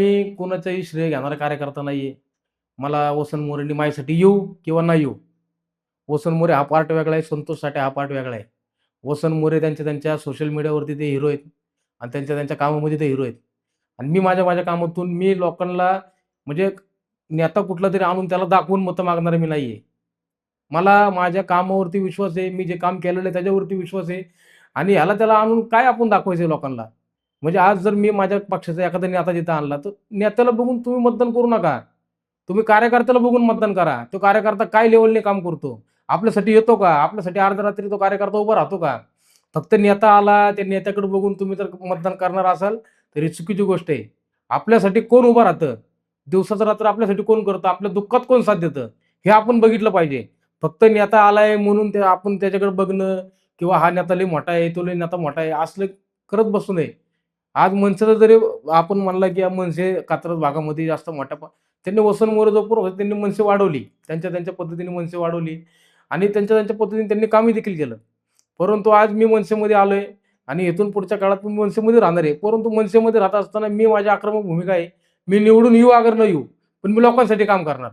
मी कोणाचंही श्रेय घेणारा कार्यकर्ता नाहीये. मला वसंत मोरेंनी माझ्यासाठी येऊ किंवा नाही येऊ. वसंत मोरे हा पार्ट वेगळा आहे संतोष साठे हा पार्ट वेगळा आहे. वसंत मोरे त्यांच्या त्यांच्या सोशल मीडियावरती ते हिरो आहेत आणि त्यांच्या त्यांच्या कामामध्ये ते हिरो आहेत. आणि मी माझ्या माझ्या कामातून मी लोकांना म्हणजे नेता कुठला तरी आणून त्याला दाखवून मतं मागणार मी नाहीये. मला माझ्या कामावरती विश्वास आहे मी जे काम केलेलं आहे त्याच्यावरती विश्वास आहे आणि ह्याला त्याला आणून काय आपण दाखवायचं लोकांना? म्हणजे आज जर मी माझ्या पक्षाचा एखादा नेता तिथं आणला तर नेत्याला बघून तुम्ही मतदान करू नका. तुम्ही कार्यकर्त्याला बघून मतदान करा. तो कार्यकर्ता काय लेवलने काम करतो? आपल्यासाठी येतो का? आपल्यासाठी अर्ध्या रात्री तो कार्यकर्ता उभा राहतो का? फक्त नेता आला त्या नेत्याकडे बघून तुम्ही जर मतदान करणार असाल तरी चुकीची गोष्ट आहे. आपल्यासाठी कोण उभं राहतं? दिवसाचं रात्र आपल्यासाठी कोण करतं? आपल्या दुःखात कोण साथ देतं? हे आपण बघितलं पाहिजे. फक्त नेता आलाय म्हणून ते आपण त्याच्याकडे बघणं किंवा हा नेता लय मोठा आहे तो लय नेता मोठा आहे असलं करत बसू नये. आज मनसेचा जरी आपण म्हणला की या मनसे कात्रज भागामध्ये जास्त मोठ्या त्यांनी वसन मोरे जोपूर होते त्यांनी मनसे वाढवली. त्यांच्या त्यांच्या पद्धतीने मनसे वाढवली. आणि त्यांच्या त्यांच्या पद्धतीने त्यांनी कामही देखील केलं. परंतु आज मी मनसेमध्ये आलोय आणि इथून पुढच्या काळात मी मनसेमध्ये राहणार आहे. परंतु मनसेमध्ये राहत असताना मी माझी आक्रमक भूमिका आहे. मी निवडून येऊ अगर न येऊ पण मी लोकांसाठी काम करणार.